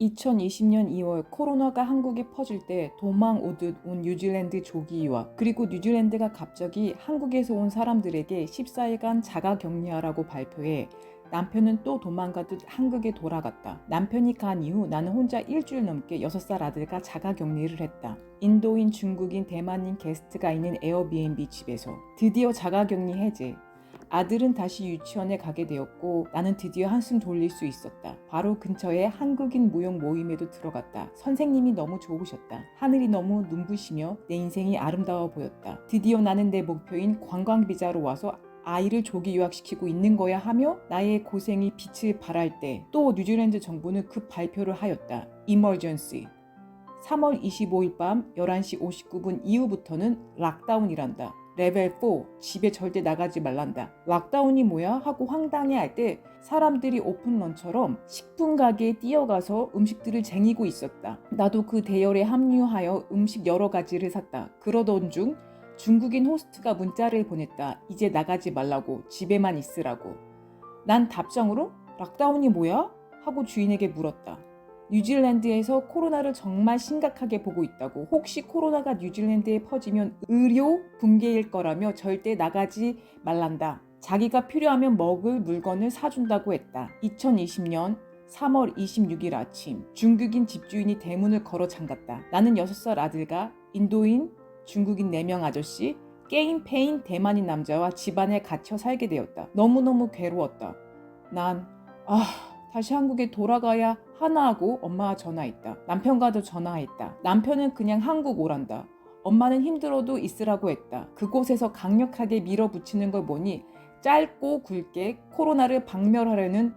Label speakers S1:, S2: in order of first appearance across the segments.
S1: 2020년 2월 코로나가 한국에 퍼질 때 도망 오듯 온 뉴질랜드 조기유학 그리고 뉴질랜드가 갑자기 한국에서 온 사람들에게 14일간 자가 격리하라고 발표해 남편은 또 도망가듯 한국에 돌아갔다. 남편이 간 이후 나는 혼자 일주일 넘게 6살 아들과 자가 격리를 했다. 인도인, 중국인, 대만인 게스트가 있는 에어비앤비 집에서 드디어 자가 격리 해제. 아들은 다시 유치원에 가게 되었고 나는 드디어 한숨 돌릴 수 있었다. 바로 근처에 한국인 무용 모임에도 들어갔다. 선생님이 너무 좋으셨다. 하늘이 너무 눈부시며 내 인생이 아름다워 보였다. 드디어 나는 내 목표인 관광 비자로 와서 아이를 조기 유학시키고 있는 거야 하며 나의 고생이 빛을 발할 때 또 뉴질랜드 정부는 급 발표를 하였다. Emergency. 3월 25일 밤 11시 59분 이후부터는 락다운이란다. 레벨 4 집에 절대 나가지 말란다. 락다운이 뭐야 하고 황당해할 때 사람들이 오픈런처럼 식품 가게에 뛰어가서 음식들을 쟁이고 있었다. 나도 그 대열에 합류하여 음식 여러 가지를 샀다. 그러던 중 중국인 호스트가 문자를 보냈다. 이제 나가지 말라고 집에만 있으라고. 난 답장으로 락다운이 뭐야? 하고 주인에게 물었다. 뉴질랜드에서 코로나를 정말 심각하게 보고 있다고 혹시 코로나가 뉴질랜드에 퍼지면 의료 붕괴일 거라며 절대 나가지 말란다. 자기가 필요하면 먹을 물건을 사준다고 했다. 2020년 3월 26일 아침 중국인 집주인이 대문을 걸어 잠갔다. 나는 6살 아들과 인도인, 중국인 4명 아저씨, 게임 페인 대만인 남자와 집안에 갇혀 살게 되었다. 너무너무 괴로웠다. 난 아, 다시 한국에 돌아가야 하나 하고 엄마와 전화했다. 남편과도 전화했다. 남편은 그냥 한국 오란다. 엄마는 힘들어도 있으라고 했다. 그곳에서 강력하게 밀어붙이는 걸 보니 짧고 굵게 코로나를 박멸하려는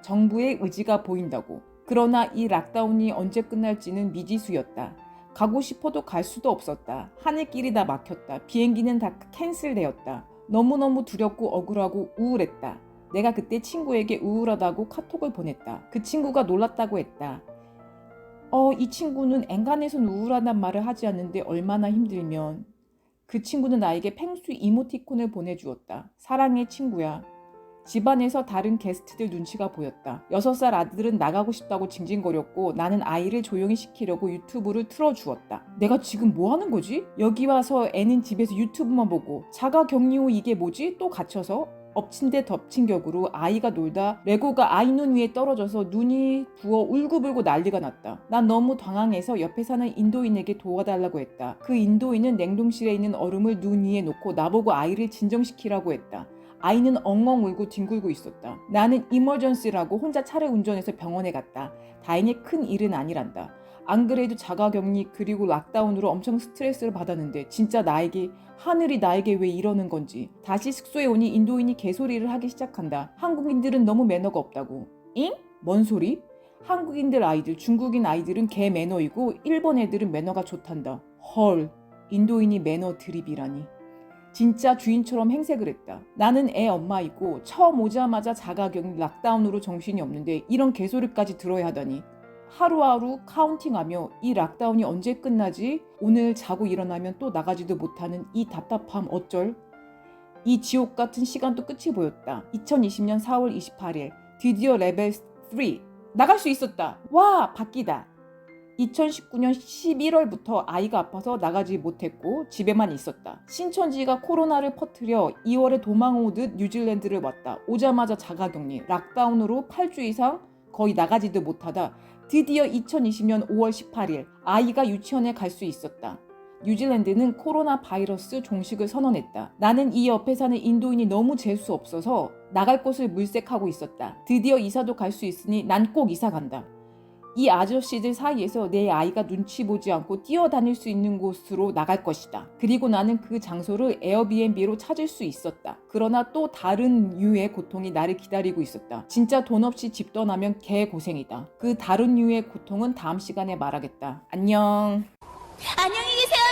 S1: 정부의 의지가 보인다고. 그러나 이 락다운이 언제 끝날지는 미지수였다. 가고 싶어도 갈 수도 없었다. 하늘길이 다 막혔다. 비행기는 다 캔슬되었다. 너무너무 두렵고 억울하고 우울했다. 내가 그때 친구에게 우울하다고 카톡을 보냈다. 그 친구가 놀랐다고 했다. 어, 이 친구는 엔간해선 우울하단 말을 하지 않는데 얼마나 힘들면. 그 친구는 나에게 펭수 이모티콘을 보내주었다. 사랑해 친구야. 집안에서 다른 게스트들 눈치가 보였다. 6살 아들은 나가고 싶다고 징징거렸고 나는 아이를 조용히 시키려고 유튜브를 틀어주었다. 내가 지금 뭐 하는 거지? 여기 와서 애는 집에서 유튜브만 보고 자가 격리 후 이게 뭐지? 또 갇혀서? 엎친 데 덮친 격으로 아이가 놀다 레고가 아이 눈 위에 떨어져서 눈이 부어 울고불고 난리가 났다. 난 너무 당황해서 옆에 사는 인도인에게 도와달라고 했다. 그 인도인은 냉동실에 있는 얼음을 눈 위에 놓고 나보고 아이를 진정시키라고 했다. 아이는 엉엉 울고 뒹굴고 있었다. 나는 이머전시라고 혼자 차를 운전해서 병원에 갔다. 다행히 큰 일은 아니란다. 안 그래도 자가격리 그리고 락다운으로 엄청 스트레스를 받았는데 진짜 나에게 하늘이 나에게 왜 이러는 건지 다시 숙소에 오니 인도인이 개소리를 하기 시작한다. 한국인들은 너무 매너가 없다고. 잉? 뭔 소리? 한국인들 아이들, 중국인 아이들은 개 매너이고 일본 애들은 매너가 좋단다. 헐, 인도인이 매너 드립이라니. 진짜 주인처럼 행색을 했다. 나는 애 엄마이고 처음 오자마자 자가격리 락다운으로 정신이 없는데 이런 개소리까지 들어야 하다니. 하루하루 카운팅하며 이 락다운이 언제 끝나지? 오늘 자고 일어나면 또 나가지도 못하는 이 답답함 어쩔? 이 지옥 같은 시간도 끝이 보였다. 2020년 4월 28일 드디어 레벨 3 나갈 수 있었다. 와 바뀌다. 2019년 11월부터 아이가 아파서 나가지 못했고 집에만 있었다. 신천지가 코로나를 퍼뜨려 2월에 도망 오듯 뉴질랜드를 왔다. 오자마자 자가격리, 락다운으로 8주 이상 거의 나가지도 못하다. 드디어 2020년 5월 18일 아이가 유치원에 갈 수 있었다. 뉴질랜드는 코로나 바이러스 종식을 선언했다. 나는 이 옆에 사는 인도인이 너무 재수 없어서 나갈 곳을 물색하고 있었다. 드디어 이사도 갈 수 있으니 난 꼭 이사 간다. 이 아저씨들 사이에서 내 아이가 눈치 보지 않고 뛰어다닐 수 있는 곳으로 나갈 것이다. 그리고 나는 그 장소를 에어비앤비로 찾을 수 있었다. 그러나 또 다른 유의 고통이 나를 기다리고 있었다. 진짜 돈 없이 집 떠나면 개 고생이다. 그 다른 유의 고통은 다음 시간에 말하겠다. 안녕.
S2: 안녕히 계세요,